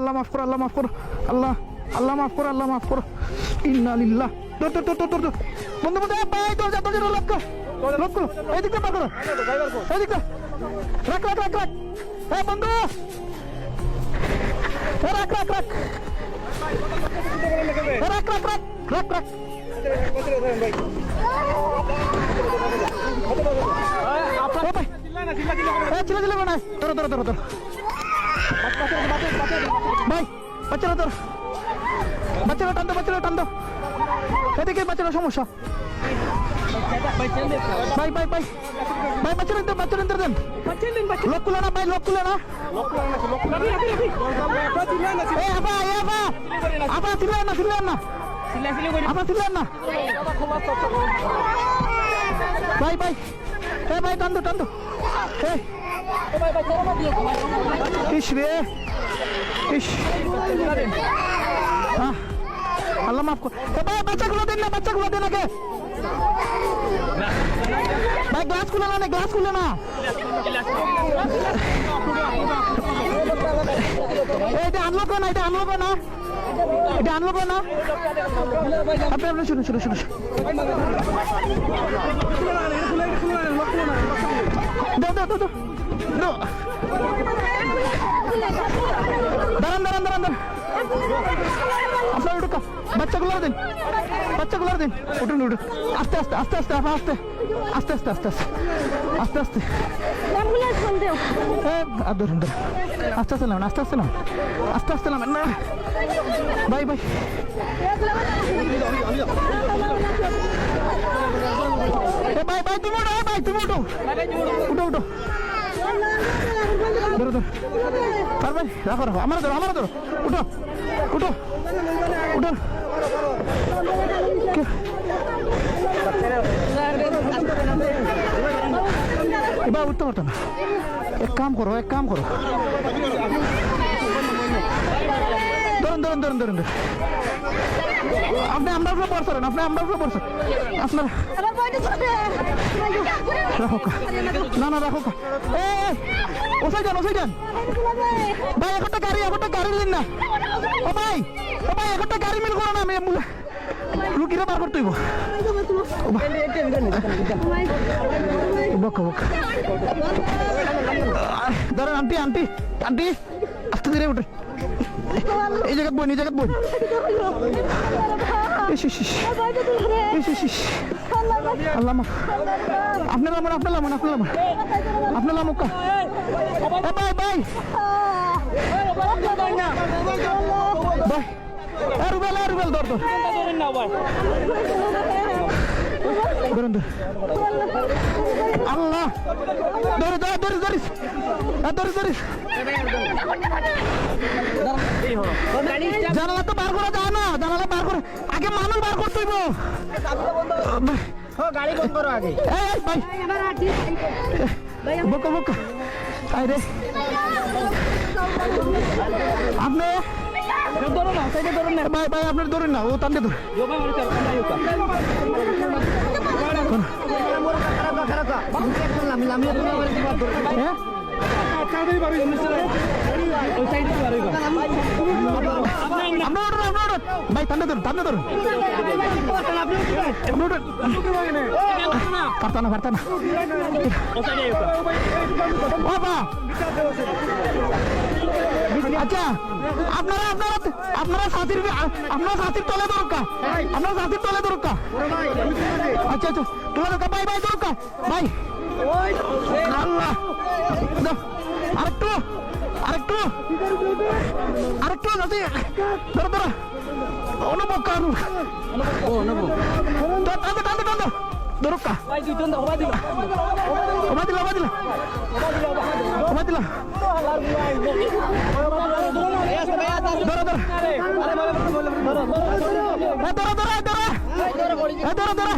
আল্লাহ মাফ করো, আল্লাহ মাফ করো, আল্লাহ আল্লাহ মাফ করো, আল্লাহ মাফ করো। ইন্না লিল্লাহ। তোর তোর তোর তোর তোর তোর বন্ধু বন্ধু ভাই তোর যা তোর জন্য লক্ষ্য লক্ষ্য এদিকটা পার করো। এদিকটা। রাখ রাখ রাখ রাখ। এ বন্ধু। রাখ রাখ রাখ। রাখ রাখ রাখ রাখ রাখ। চিল্লা চিল্লা না ধরো ধরো ধরো ধরো। ভাই, বাচ্চারা ধর বাচ্চারা টান দো, বাচ্চারা টান দো। এদিকে বাচ্চারা সমস্যা। ভাই ভাই ভাই। ভাই, বাচ্চারা দেন বাচ্চারা দেন। লোক কুলে না, ভাই, লোক কুলে না। এ, আবা এ, আবা। আবা ছিলেন না ছিলেন না। আবা ছিলেন না। ভাই ভাই। এ, ভাই, টান দো টান দো। ইস রে। ইস। আল্লাহ মাফ কর। ভাই, বাচ্চাগুলো দেন না, বাচ্চাগুলো দেন আগে। ভাই গ্লাস খুলে না গ্লাস খুলে না। এটা আনলো না, এটা আনলো না। এটা আনলো না। আপনি আপনি শুনুন শুনুন শুনুন। দাও দাও দাও। দাঁড়ান দাঁড়ান দাঁড়ান দাঁড়ান। আপনার উঠুক বাচ্চাগুলো দিন বাচ্চাগুলো দিন উঠুন উঠুন। আস্তে আস্তে আস্তে আস্তে আপা আস্তে। আস্তে আস্তে আস্তে আস্তে। আস্তে আস্তে। আর ধরুন ধরুন। আস্তে আস্তে নামেন, আস্তে আস্তে নামেন। আস্তে আস্তে নামেন, না। Bye bye. ভাই ভাই তুমি উঠো উঠো উঠো। ধরো ধরো। ভাই রাখো রাখো। আমার ধরো আমার ধরো। উঠো উঠো উঠো। এবার উঠতে পারতো না। এক কাম করো, এক কাম করো। ধরুন ধরুন ধরুন ধরুন। আপনি আমরা উপরে পড়ছেন আপনি আমরা উপরে পড়ছেন আপনার রাখো না না রাখো। এ ওসাই যান ওসাই যান। ভাই একটা গাড়ি একটা গাড়ি দিন না। ও ভাই ও ভাই একটা গাড়ি মিল করো না আমি রুগীরা বার করতে হইব। বকা বকা। ধরেন আন্টি আন্টি আন্টি আস্তে ধীরে উঠে এই জায়গায় বই এই জায়গায় বই। আল্লাহ আপনার লামন আপনার লামন আপনার আপনার লামন কা। এ ভাই ভাই। ভাই। রুবেল রুবেল, ধর ধর। আল্লাহ। ধরে ধরে ধরে ধরিস ধরিস। জানালা তো বার করা যায় না জানালা বার করে। আগে মানুষ বার করতে হইব। গাড়ি বন্ধ করো আগে। বকা বকা। আই রে। আপনি? ধরো না সাইডে ধরো না ভাই ভাই আপনার ধরেন না ও টানতে ধরে। যোগা মারি চাল না ইউকা খারাপ খারাপ লামি লামি তুমি আচ্ছা আপনারা আপনারা আপনারা সাথীর আপনারা সাথীর তলে দরকার। আপনারা সাথীর তলে দরকার। আচ্ছা আচ্ছা। তোলা দরকার ভাই ভাই দরকার। ভাই। আল্লাহ। আরেকটু আরেকটু আরেকটু যাতে ধরো ধরো অনুভব কানু টানতে টানতে টানতে দরকার ভাই দুইজন দাও ভাই দিবা ওবা দিলা ওবা দিলা ওবা দিলা ধরো ধরো ধরো ধরো ধরো ধরো ধরো ধরো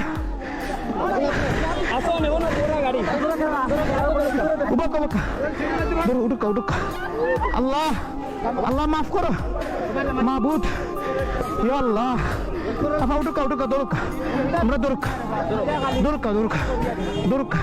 উঠুকা উঠুকা আল্লাহ আল্লাহ মাফ করো। মাহবুদ আল্লাহ। আপা উঠুকা উঠুকা দরুকা আমরা দরুকা দরুকা দরুকা দরুকা